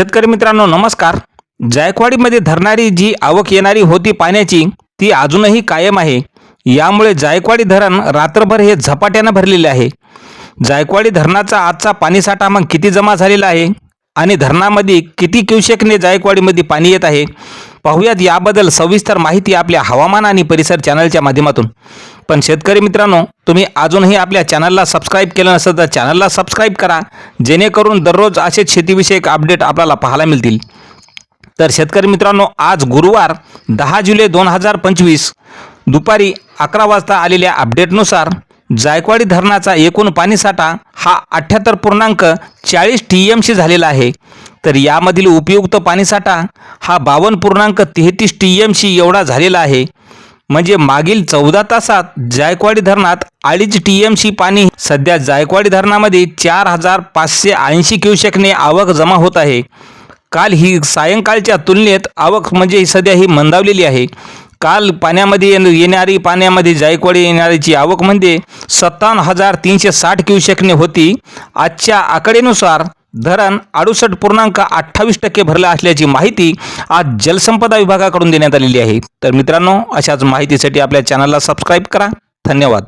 शेतकरी मित्रांनो नमस्कार. जायकवाडीमध्ये धरणारी जी आवक येणारी होती पाण्याची ती अजूनही कायम आहे. यामुळे जायकवाडी धरण रात्रभर हे झपाट्यानं भरलेले आहे. जायकवाडी धरणाचा आजचा पाणीसाठा मग किती जमा झालेला आहे? आणि धरणामध्ये किती क्युशेकने जायकवाडीमध्ये पाणी येत आहे? पाहूयात याबद्दल सविस्तर माहिती आपल्या हवामान आणि परिसर चॅनलच्या माध्यमातून. पण शेतकरी मित्रांनो तुम्ही अजूनही आपल्या चॅनलला सबस्क्राईब केलं नसेल तर चॅनलला सबस्क्राईब करा जेणेकरून दररोज असेच शेतीविषयक अपडेट आपल्याला पाहायला मिळतील. तर शेतकरी मित्रांनो आज गुरुवार दहा जुलै दोन हजार पंचवीस दुपारी अकरा वाजता आलेल्या अपडेटनुसार जायकवाडी धरणाचा एकूण पाणीसाठा हा अठ्ठ्याहत्तर पूर्णांक चाळीस टी एमशी झालेला आहे. तर यामधील उपयुक्त पाणीसाठा हा बावन्न पूर्णांक तेहतीस टी एमशी एवढा झालेला आहे. म्हणजे मागील चौदा तासात जायकवाडी धरणात अडीच टी एम सी पाणी सध्या जायकवाडी धरणामध्ये चार हजार पाचशे ऐंशी क्युसेकने आवक जमा होत आहे. काल ही सायंकाळच्या तुलनेत आवक म्हणजे सध्या ही मंदावलेली आहे. काल पाण्यामध्ये येणारी पाण्यामध्ये जायकवाडी येणारीची आवक म्हणजे सत्तावन्न हजार तीनशे साठ क्युसेकने होती. आजच्या आकडेनुसार धरण अडुसष्ट पूर्णांक अठ्ठावीस टक्के भरलं असल्याची माहिती आज जलसंपदा विभागाकडून देण्यात आलेली आहे. तर मित्रांनो अशाच माहितीसाठी आपल्या चॅनलला सबस्क्राईब करा. धन्यवाद.